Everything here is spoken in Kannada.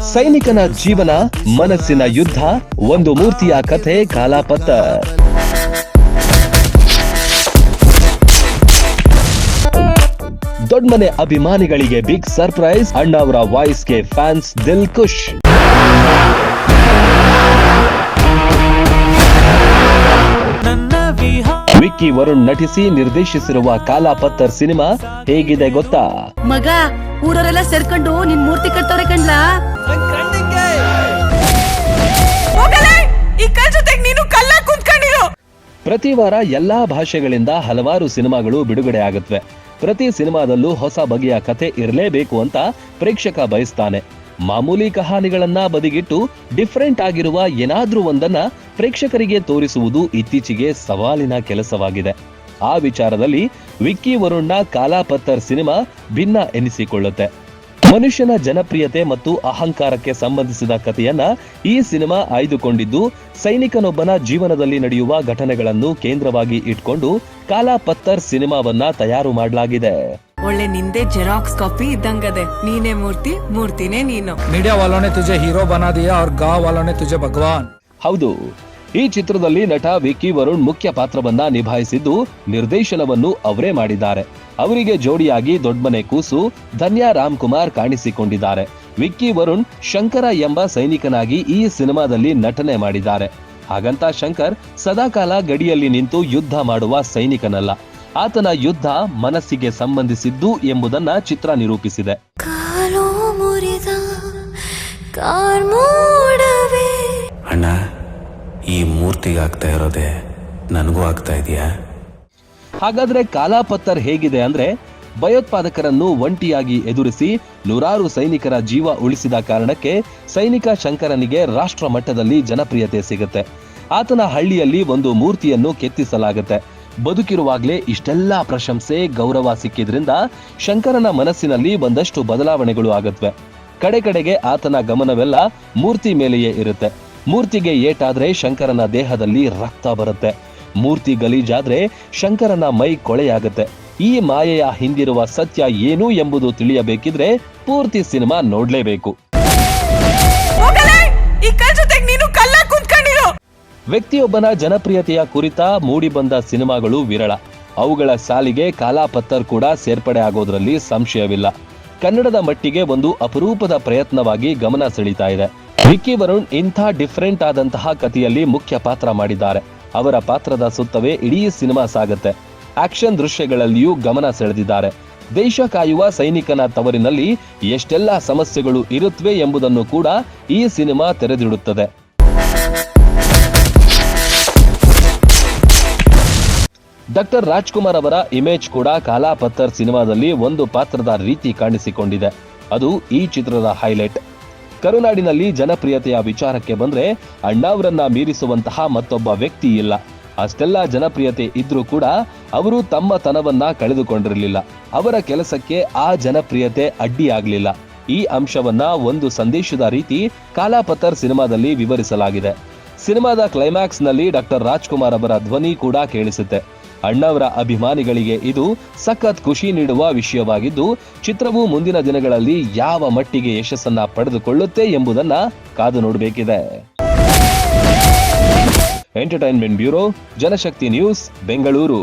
ಸೈನಿಕನ ಜೀವನ, ಮನಸ್ಸಿನ ಯುದ್ಧ, ಒಂದು ಮೂರ್ತಿಯ ಕಥೆ, ಕಾಲಾಪತ್ತ. ದೊಡ್ಮನೆ ಅಭಿಮಾನಿಗಳಿಗೆ ಬಿಗ್ ಸರ್ಪ್ರೈಸ್ ಅಣ್ಣ ಅವರ ವಾಯ್ಸ್ಗೆ ಫ್ಯಾನ್ಸ್ ದಿಲ್ ಖುಷ್. ವಿಕ್ಕಿ ವರುಣ್ ನಟಿಸಿ ನಿರ್ದೇಶಿಸಿರುವ ಕಾಲಾಪತ್ತರ್ ಸಿನಿಮಾ ಹೇಗಿದೆ ಗೊತ್ತಾ? ಮಗ, ಊರವರೆಲ್ಲ ಸೇರ್ಕೊಂಡು ನಿನ್ ಮೂರ್ತಿ ಕಟ್ತಾರೆ ಕಣ್ಲಾ ಪ್ರತಿ ವಾರ ಎಲ್ಲಾ ಭಾಷೆಗಳಿಂದ ಹಲವಾರು ಸಿನಿಮಾಗಳು ಬಿಡುಗಡೆ ಆಗುತ್ತವೆ. ಪ್ರತಿ ಸಿನಿಮಾದಲ್ಲೂ ಹೊಸ ಬಗೆಯ ಕಥೆ ಇರಲೇಬೇಕು ಅಂತ ಪ್ರೇಕ್ಷಕ ಬಯಸ್ತಾನೆ. ಮಾಮೂಲಿ ಕಹಾನಿಗಳನ್ನ ಬದಿಗಿಟ್ಟು ಡಿಫರೆಂಟ್ ಆಗಿರುವ ಏನಾದ್ರೂ ಒಂದನ್ನ ಪ್ರೇಕ್ಷಕರಿಗೆ ತೋರಿಸುವುದು ಇತ್ತೀಚೆಗೆ ಸವಾಲಿನ ಕೆಲಸವಾಗಿದೆ. ಆ ವಿಚಾರದಲ್ಲಿ ವಿಕ್ಕಿ ವರುಣ್ನ ಕಾಲಾಪತ್ತರ್ ಸಿನಿಮಾ ಭಿನ್ನ ಎನಿಸಿಕೊಳ್ಳುತ್ತೆ. ಮನುಷ್ಯನ ಜನಪ್ರಿಯತೆ ಮತ್ತು ಅಹಂಕಾರಕ್ಕೆ ಸಂಬಂಧಿಸಿದ ಕಥೆಯನ್ನ ಈ ಸಿನಿಮಾ ಆಯ್ದುಕೊಂಡಿದ್ದು ಸೈನಿಕನೊಬ್ಬನ ಜೀವನದಲ್ಲಿ ನಡೆಯುವ ಘಟನೆಗಳನ್ನು ಕೇಂದ್ರವಾಗಿ ಇಟ್ಕೊಂಡು ಕಾಲಾ ಪತ್ತರ್ ಸಿನಿಮಾವನ್ನ ತಯಾರು ಮಾಡಲಾಗಿದೆ. ಒಳ್ಳೆ ನಿಂದೆ ಜೆರಾಕ್ಸ್ ಕಾಪಿ ಇದ್ದಂಗದೆ ನೀನೇ ಮೂರ್ತಿ ಮೂರ್ತಿನೇ ನೀನು. ಮೀಡಿಯಾ ವಾಲೋನೆ ತುಜೆ ಹೀರೋ ಬನಾದಿಯಾ ಅವ್ರ ಗಾ ವಾಲೋನೆ ತುಜೆ ಭಗವಾನ್. ಹೌದು ಈ ಚಿತ್ರದಲ್ಲಿ ನಟ ವಿಕ್ಕಿ ವರುಣ್ ಮುಖ್ಯ ಪಾತ್ರವನ್ನ ನಿಭಾಯಿಸಿದ್ದು ನಿರ್ದೇಶನವನ್ನು ಅವರೇ ಮಾಡಿದ್ದಾರೆ. ಅವರಿಗೆ ಜೋಡಿಯಾಗಿ ದೊಡ್ಮನೆ ಕೂಸು ಧನ್ಯಾ ರಾಮ್ ಕುಮಾರ್ ಕಾಣಿಸಿಕೊಂಡಿದ್ದಾರೆ. ವಿಕ್ಕಿ ವರುಣ್ ಶಂಕರ ಎಂಬ ಸೈನಿಕನಾಗಿ ಈ ಸಿನಿಮಾದಲ್ಲಿ ನಟನೆ ಮಾಡಿದ್ದಾರೆ. ಹಾಗಂತ ಶಂಕರ್ ಸದಾಕಾಲ ಗಡಿಯಲ್ಲಿ ನಿಂತು ಯುದ್ಧ ಮಾಡುವ ಸೈನಿಕನಲ್ಲ. ಆತನ ಯುದ್ಧ ಮನಸ್ಸಿಗೆ ಸಂಬಂಧಿಸಿದ್ದು ಎಂಬುದನ್ನ ಚಿತ್ರ ನಿರೂಪಿಸಿದೆ. ಈ ಮೂರ್ತಿಗೆ ಆಗ್ತಾ ಇರೋದೇ ನನಗೂ ಆಗ್ತಾ ಇದೆಯಾ? ಹಾಗಾದ್ರೆ ಕಾಲಾಪತ್ತರ್ ಹೇಗಿದೆ ಅಂದ್ರೆ ಭಯೋತ್ಪಾದಕರನ್ನು ಒಂಟಿಯಾಗಿ ಎದುರಿಸಿ ನೂರಾರು ಸೈನಿಕರ ಜೀವ ಉಳಿಸಿದ ಕಾರಣಕ್ಕೆ ಸೈನಿಕ ಶಂಕರನಿಗೆ ರಾಷ್ಟ್ರ ಮಟ್ಟದಲ್ಲಿ ಜನಪ್ರಿಯತೆ ಸಿಗುತ್ತೆ. ಆತನ ಹಳ್ಳಿಯಲ್ಲಿ ಒಂದು ಮೂರ್ತಿಯನ್ನು ಕೆತ್ತಿಸಲಾಗುತ್ತೆ. ಬದುಕಿರುವಾಗ್ಲೇ ಇಷ್ಟೆಲ್ಲಾ ಪ್ರಶಂಸೆ, ಗೌರವ ಸಿಕ್ಕಿದ್ರಿಂದ ಶಂಕರನ ಮನಸ್ಸಿನಲ್ಲಿ ಒಂದಷ್ಟು ಬದಲಾವಣೆಗಳು ಆಗತ್ವೆ. ಕಡೆ ಕಡೆಗೆ ಆತನ ಗಮನವೆಲ್ಲ ಮೂರ್ತಿ ಮೇಲೆಯೇ ಇರುತ್ತೆ. ಮೂರ್ತಿಗೆ ಏಟಾದ್ರೆ ಶಂಕರನ ದೇಹದಲ್ಲಿ ರಕ್ತ ಬರುತ್ತೆ. ಮೂರ್ತಿ ಗಲೀಜಾದ್ರೆ ಶಂಕರನ ಮೈ ಕೊಳೆಯಾಗುತ್ತೆ. ಈ ಮಾಯೆಯ ಹಿಂದಿರುವ ಸತ್ಯ ಏನು ಎಂಬುದು ತಿಳಿಯಬೇಕಿದ್ರೆ ಪೂರ್ತಿ ಸಿನಿಮಾ ನೋಡ್ಲೇಬೇಕು. ವ್ಯಕ್ತಿಯೊಬ್ಬನ ಜನಪ್ರಿಯತೆಯ ಕುರಿತ ಮೂಡಿಬಂದ ಸಿನಿಮಾಗಳು ವಿರಳ. ಅವುಗಳ ಸಾಲಿಗೆ ಕಾಲಾಪತ್ತರ್ ಕೂಡ ಸೇರ್ಪಡೆ ಆಗೋದ್ರಲ್ಲಿ ಸಂಶಯವಿಲ್ಲ. ಕನ್ನಡದ ಮಟ್ಟಿಗೆ ಒಂದು ಅಪರೂಪದ ಪ್ರಯತ್ನವಾಗಿ ಗಮನ ಸೆಳೀತಾ ಇದೆ. ವಿಕ್ಕಿ ವರುಣ್ ಇಂಥ ಡಿಫರೆಂಟ್ ಆದಂತಹ ಕಥೆಯಲ್ಲಿ ಮುಖ್ಯ ಪಾತ್ರ ಮಾಡಿದ್ದಾರೆ. ಅವರ ಪಾತ್ರದ ಸುತ್ತವೇ ಇಡೀ ಸಿನಿಮಾ ಸಾಗುತ್ತೆ. ಆಕ್ಷನ್ ದೃಶ್ಯಗಳಲ್ಲಿಯೂ ಗಮನ ಸೆಳೆದಿದ್ದಾರೆ. ದೇಶ ಕಾಯುವ ಸೈನಿಕನ ತವರಿನಲ್ಲಿ ಎಷ್ಟೆಲ್ಲ ಸಮಸ್ಯೆಗಳು ಇರುತ್ತವೆ ಎಂಬುದನ್ನು ಕೂಡ ಈ ಸಿನಿಮಾ ತೆರೆದಿಡುತ್ತದೆ. ಡಾಕ್ಟರ್ ರಾಜ್ಕುಮಾರ್ ಅವರ ಇಮೇಜ್ ಕೂಡ ಕಾಲಾಪತ್ತರ್ ಸಿನಿಮಾದಲ್ಲಿ ಒಂದು ಪಾತ್ರದ ರೀತಿ ಕಾಣಿಸಿಕೊಂಡಿದೆ. ಅದು ಈ ಚಿತ್ರದ ಹೈಲೈಟ್. ಕರುನಾಡಿನಲ್ಲಿ ಜನಪ್ರಿಯತೆಯ ವಿಚಾರಕ್ಕೆ ಬಂದ್ರೆ ಅಣ್ಣಾವ್ರನ್ನ ಮೀರಿಸುವಂತಹ ಮತ್ತೊಬ್ಬ ವ್ಯಕ್ತಿ ಇಲ್ಲ. ಅಷ್ಟೆಲ್ಲ ಜನಪ್ರಿಯತೆ ಇದ್ರೂ ಕೂಡ ಅವರು ತಮ್ಮ ತನವನ್ನ ಕಳೆದುಕೊಂಡಿರಲಿಲ್ಲ. ಅವರ ಕೆಲಸಕ್ಕೆ ಆ ಜನಪ್ರಿಯತೆ ಅಡ್ಡಿಯಾಗಲಿಲ್ಲ. ಈ ಅಂಶವನ್ನ ಒಂದು ಸಂದೇಶದ ರೀತಿ ಕಾಲಾಪತರ್ ಸಿನಿಮಾದಲ್ಲಿ ವಿವರಿಸಲಾಗಿದೆ. ಸಿನಿಮಾದ ಕ್ಲೈಮ್ಯಾಕ್ಸ್ನಲ್ಲಿ ಡಾಕ್ಟರ್ ರಾಜ್ಕುಮಾರ್ ಅವರ ಧ್ವನಿ ಕೂಡ ಕೇಳಿಸುತ್ತೆ. ಅಣ್ಣವರ ಅಭಿಮಾನಿಗಳಿಗೆ ಇದು ಸಖತ್ ಖುಷಿ ನೀಡುವ ವಿಷಯವಾಗಿದ್ದು, ಚಿತ್ರವು ಮುಂದಿನ ದಿನಗಳಲ್ಲಿ ಯಾವ ಮಟ್ಟಿಗೆ ಯಶಸ್ಸನ್ನ ಪಡೆದುಕೊಳ್ಳುತ್ತೆ ಎಂಬುದನ್ನ ಕಾದು ನೋಡಬೇಕಿದೆ. Entertainment bureau Janashakti news Bengaluru